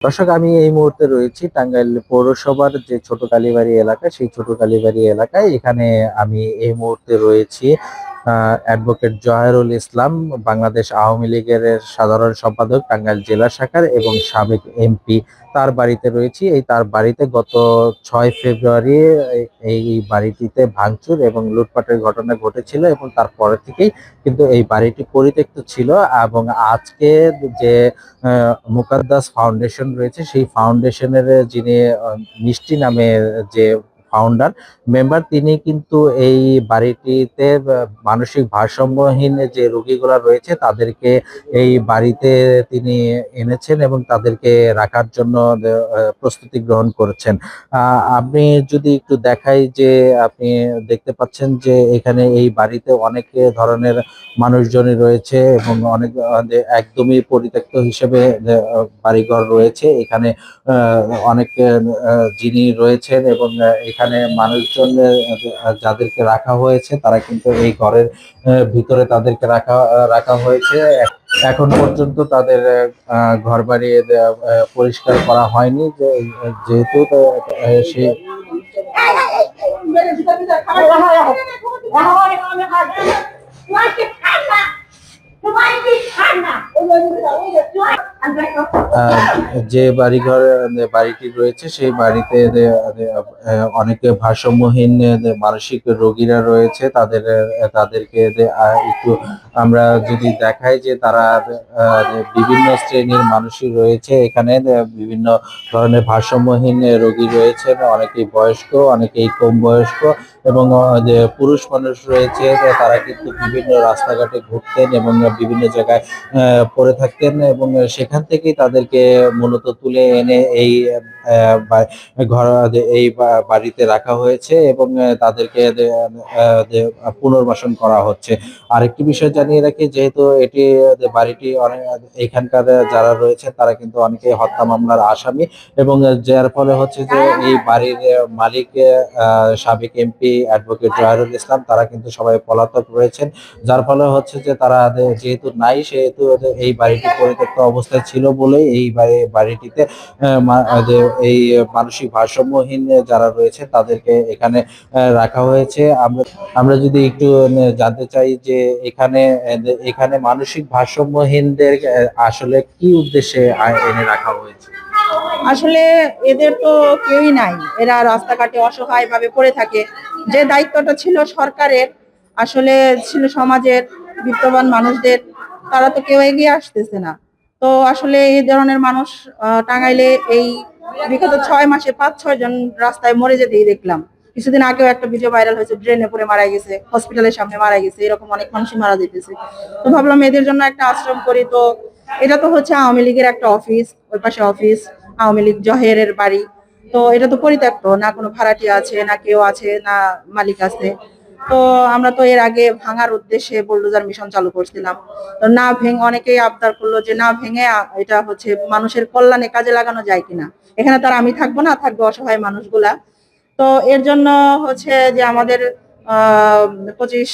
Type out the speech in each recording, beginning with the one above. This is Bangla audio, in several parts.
দর্শক, আমি এই মুহূর্তে রয়েছি টাঙ্গাইল পৌরসভার যে ছোট কালীবাড়ি এলাকা, সেই ছোট কালীবাড়ি এলাকায়। এখানে আমি এই মুহূর্তে রয়েছি। অ্যাডভোকেট জহেরুল ইসলাম, বাংলাদেশ আওয়ামী লীগের সাধারণ সম্পাদক, টাঙ্গাইল জেলা শাখার এবং সাবেক এমপি তার বাড়িতে রয়েছি। এই তার বাড়িতে গত ছয় ফেব্রুয়ারি এই- বাড়িটিতে ভাঙচুর এবং লুটপাটের ঘটনা ঘটেছিল এবং তারপর থেকেই কিন্তু এই বাড়িটি পরিত্যক্ত ছিল এবং আজকে যে মুকাদ্দাস ফাউন্ডেশন রয়েছে, সেই ফাউন্ডেশনের যিনি মিষ্টি নামের যে ফাউন্ডার মেম্বার তিনি কিন্তু এই বাড়িটিতে মানসিক ভারসাম্যহীন যে রোগীগুলো রয়েছে তাদেরকে এই বাড়িতে তিনি এনেছেন এবং তাদেরকে রাখার জন্য প্রস্তুতি গ্রহণ করেছেন। আপনি যদি একটু দেখাই যে আপনি দেখতে পাচ্ছেন যে এখানে এই বাড়িতে অনেক ধরনের মানুষজনই রয়েছে এবং অনেক একদমই পরিত্যক্ত হিসেবে বাড়িঘর রয়েছে। এখানে অনেক যিনি রয়েছেন এবং আহ, এখানে মানুষজন যাদেরকে রাখা হয়েছে, তারা কিন্তু এই ঘরের ভিতরে তাদেরকে রাখা রাখা হয়েছে। এখন পর্যন্ত তাদের ঘর বাড়ি পরিষ্কার করা হয়নি যেহেতু সে যে বাড়িঘর বাড়িটি রয়েছে, সেই বাড়িতে অনেকে ভারসাম্যহীন মানসিক রোগীরা রয়েছে, তাদের, তাদেরকে একটু আমরা যদি দেখাই যে তারা বিভিন্ন শ্রেণির মানুষই রয়েছে, এখানে বিভিন্ন ধরনের ভারসাম্যহীন রোগী রয়েছে অনেকেই বয়স্ক, অনেকেই কম বয়স্ক, এবং যে পুরুষ মানুষ রয়েছে তারা কিন্তু বিভিন্ন রাস্তাঘাটে ঘুরতেন এবং বিভিন্ন জায়গায় পড়ে থাকতেন এবং সেখান থেকেই তাদেরকে মূলত তুলে এনে এই ঘর, এই বাড়িতে রাখা হয়েছে এবং তাদেরকে পুনর্বাসন করা হচ্ছে। আরেকটি বিষয় জানিয়ে রাখি, যেহেতু এটি বাড়িটি অনেক, এখানকার যারা রয়েছে তারা কিন্তু অনেকে হত্যা মামলার আসামি এবং যার ফলে হচ্ছে যে এই বাড়ির মালিক সাবেক এমপি অ্যাডভোকেট জহিরুল ইসলাম, তারা কিন্তু সবাই পলাতক রয়েছেন। যার ফলে হচ্ছে যে তারা যেহেতু নাই, সেহেতু এই বাড়িটি পরিত্যক্ত অবস্থায় ছিল বলেই এই বাড়িটিতে এই মানসিক ভারসাম্যহীন যারা রয়েছে তাদেরকে এখানে রাখা হয়েছে। আমরা আমরা যদি একটু জানতে চাই যে এখানে এখানে মানসিক ভারসাম্যহীনদের আসলে কি উদ্দেশ্যে এনে রাখা হয়েছে? আসলে এদের তো কেউই নাই। এরা রাস্তাঘাটে অসহায় ভাবে পড়ে থাকে। যে দায়িত্বটা ছিল সরকারের, আসলে ছিল সমাজের, বিত্তবান মানুষদের, তারা তো কেউ এগিয়ে আসতেছে না। তো আসলে এই ধরনের মানুষ টাঙ্গাইলে এই বিগত ছয় মাসে পাঁচ, ছয় জন রাস্তায় মরে যেতেই দেখলাম। কিছুদিন আগেও একটা ভিডিও ভাইরাল হয়েছে ড্রেনে পড়ে মারা গেছে হসপিটালের সামনে মারা গেছে, এরকম অনেক মানুষই মারা যেতেছে। তো ভাবলাম এদের জন্য একটা আশ্রম করি, তো এটা তো হচ্ছে আওয়ামী লীগের একটা অফিস ওই পাশে অফিস আওয়ামী লীগ জহেরের বাড়ি। তো এটা তো পরিত্যক্ত, না কোনো ভাড়াটি আছে, না কেউ আছে, না মালিক আছে। তো আমরা তো এর আগে ভাঙার উদ্দেশ্যে বুলডোজার মিশন চালু করছিলাম। তো না ভেঙে অনেকেই আবদার করল যে না ভেঙে এটা হচ্ছে মানুষের কল্যাণে কাজে লাগানো যায় কিনা। এখানে তার আমি থাকব না, থাকব অসহায় মানুষগুলা। তো এর জন্য হচ্ছে যে আমাদের পঁচিশ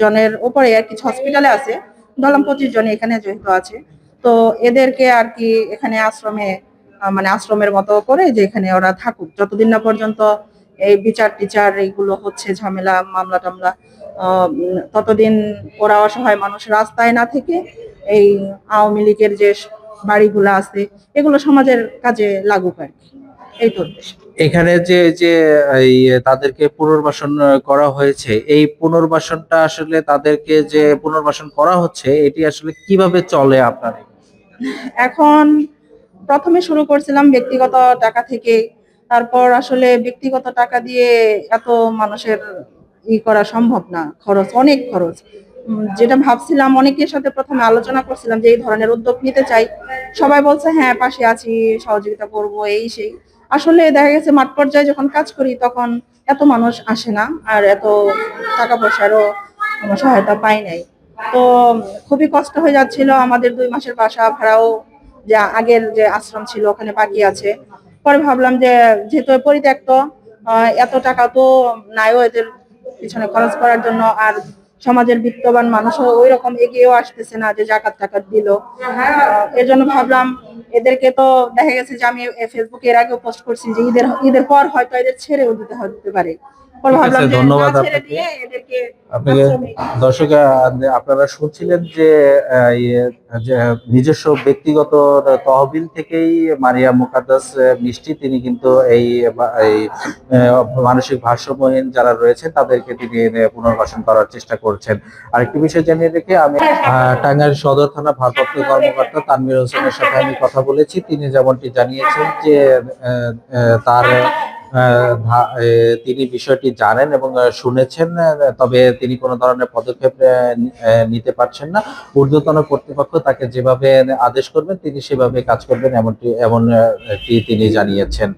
জনের উপরে আর কিছু হসপিটালে আছে। ধরলাম পঁচিশ জন এখানে যেহেতু আছে। তো এদেরকে আর কি এখানে আশ্রমে মানে আশ্রমের মতো করে যে এখানে ওরা থাকুক। যতদিন না পর্যন্ত এই বিচার টিচার এইগুলো হচ্ছে ঝামেলা মামলা টামলা ততদিন ওরা অসহায় মানুষ রাস্তায় না থেকে এই আওয়ামী লীগের যে বাড়িগুলো আছে এগুলো সমাজের কাজে লাগুক আর কি। এই তো এখানে যে যে তাদেরকে পুনর্বাসন করা হয়েছে এই পুনর্বাসনটা আসলে তাদেরকে যে পুনর্বাসন করা হচ্ছে এটি আসলে কীভাবে চলে আপনার এখন প্রথমে শুরু করছিলাম ব্যক্তিগত টাকা থেকে তারপর আসলে ব্যক্তিগত টাকা দিয়ে এত মানুষের ই করা সম্ভব না। খরচ, অনেক খরচ। যেটা ভাবছিলাম, অনেকের সাথে প্রথমে আলোচনা করছিলাম যে এই ধরনের উদ্যোগ নিতে চাই। সবাই বলছে হ্যাঁ পাশে আছি, সহযোগিতা করব, এই সেই। আসলে দেখা গেছে, মাঠ পর্যায়ে যখন কাজ করি, তখন এত মানুষ আসে না আর এত টাকা পয়সারও সহায়তা পাই নাই। তো খুবই কষ্ট হয়ে যাচ্ছিল। আমাদের দুই মাসের বাসা ভাড়াও যে আগের যে আশ্রম ছিল, ওখানে বাকি আছে। পরে ভাবলাম যে যেহেতু পরিত্যক্ত এত টাকা তো নাইও এদের পিছনে খরচ করার জন্য, আর সমাজের বিত্তবান মানুষও ওই রকম এগিয়েও আসতেছে না যে জাকাত টাকাত দিল। এর জন্য ভাবলাম এদেরকে তো দেখা গেছে যে আমি ফেসবুকে এর আগেও পোস্ট করছি যে ঈদের ঈদের পর হয়তো এদের ছেড়েও দিতে হতে পারে। ধন্যবাদ আপনাকে। দর্শক আপনারা শুনছিলেন যে ইয়ে, যে নিজস্ব ব্যক্তিগত তহবিল থেকেই মারিয়া মুকাদ্দাস মিষ্টি তিনি কিন্তু এই মানসিক ভারসাম্যহীন যারা রয়েছে তাদেরকে তিনি পুনর্বাসন করার চেষ্টা করছেন। আরেকটি বিষয় জানিয়ে রেখে আমি টাঙ্গাইল সদর থানা ভারপ্রাপ্ত কর্মকর্তা তানভীর হোসেনের সাথে আমি কথা বলেছি। তিনি যেমনটি জানিয়েছেন যে তার তিনি বিষয়টি জানেন এবং শুনেছেন তবে তিনি কোনো ধরনের পদক্ষেপ নিতে পারছেন না। ঊর্ধ্বতন কর্তৃপক্ষ তাকে যেভাবে আদেশ করবেন, তিনি সেভাবে কাজ করবেন, এমনটি এমনটি তিনি জানিয়েছেন।